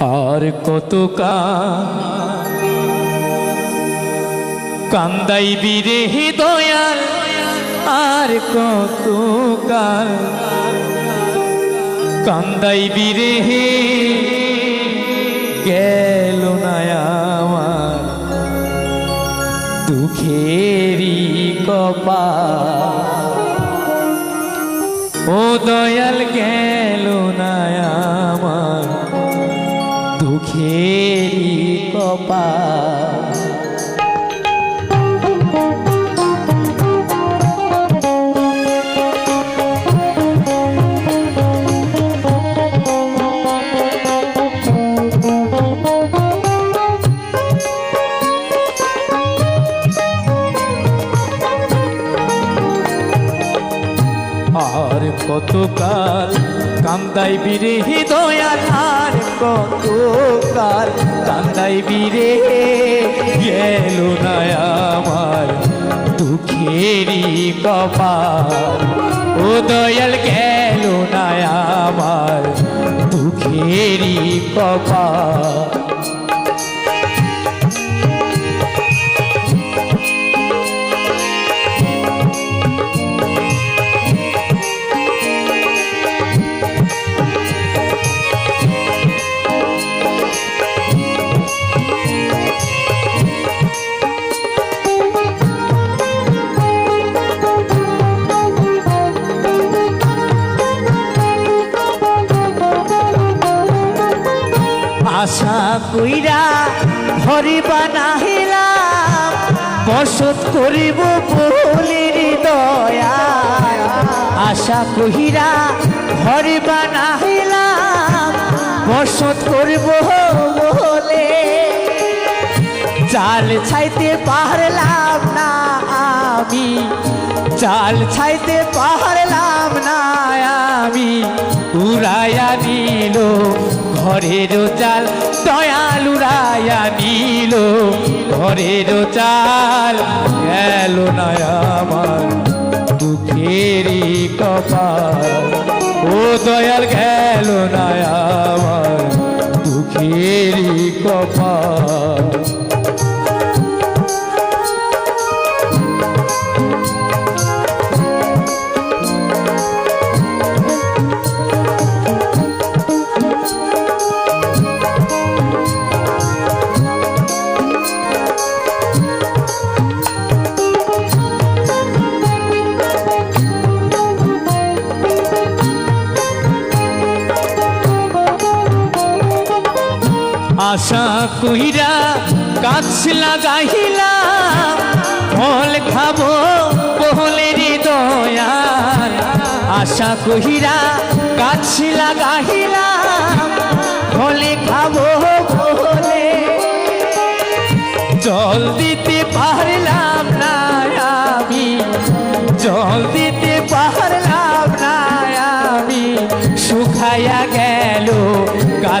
আর কত কান্দাই বীরে দয়াল, আর কত কান্দাই বীরে গেল আমার দুঃখেরই কপা ও দয়াল, গেল আমার দুঃখেরই কপা আর কতকাল? কান্দাই বীরে দয়াল, আর কতকাল? কান্দাই বীরে গেল না আমার দুঃখেরই কপাল। ও দয়াল, গেল না আমার দুঃখেরই কপাল। আশা কইরা ঘরে বানাহিলাম বসত করিব বলির দয়া আশা কহিরা ঘরে বানাহিলাম বসত করিব বলে চাল ছাইতে পারলাম না আমি। চাল ছাইতে পারলাম না আমি। উড়াইয়া নিল ঘরের চাল দয়ালু রায়া নিল ঘরের চাল, গেল না আমার দুঃখেরই কপাল। ও দয়াল, গেল না আমার দুঃখেরই কপাল। আশা কইরা গাছ লাগাইলাম ফল খাব বহলের দয়াল আশা কহিরা গাছ লাগাইলাম ফলে খাব বহলে জল দিতে পারলাম না আমি, জল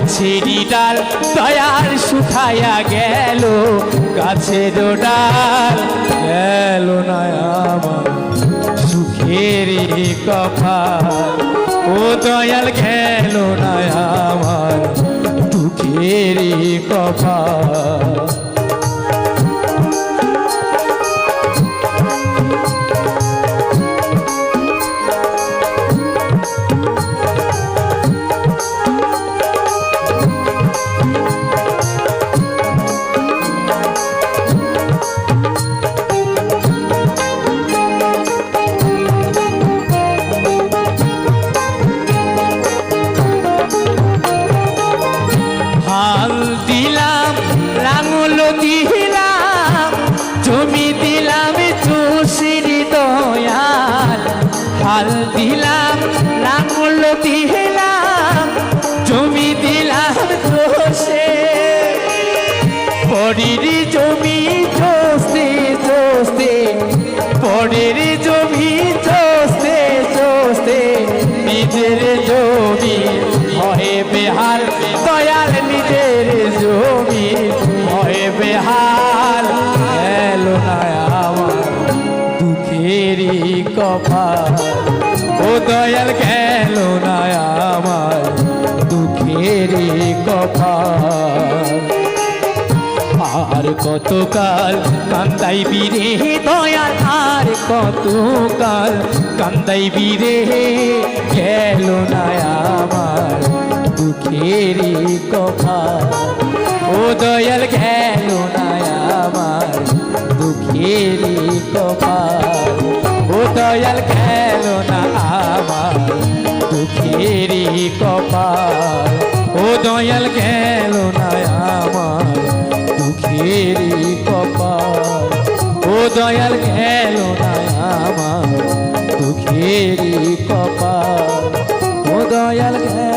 গাছেরই ডাল দয়াল শুকাইয়া গেল, গাছের ডাল গেল না আমার সুখের কপাল ও দয়াল গেল না আমার দুঃখের কপাল দিলাম, লাঙল দিলাম, জমি দিলাম চষে পরের জমি চষতে চষতে পরের জমি চষতে চষতে নিজের জমি হয় বেহাল, দয়াল নিজের জমি হয় বেহাল। গেল না আমার দুঃখেরই কপাল। দয়াল গেল না আমার কপাল কপাল। আর কতকাল কান্দাই বিরে দয়াল, আর কতকাল কান্দাই বিরে গেল না আমার দুঃখের কপাল। ও দয়াল গেল না আমার দুঃখের দুঃখের কপাল। ও দয়াল গেল আমার দুঃখের কপাল। ও দয়াল গেল আমার দুঃখের কপাল। ও দয়াল গেল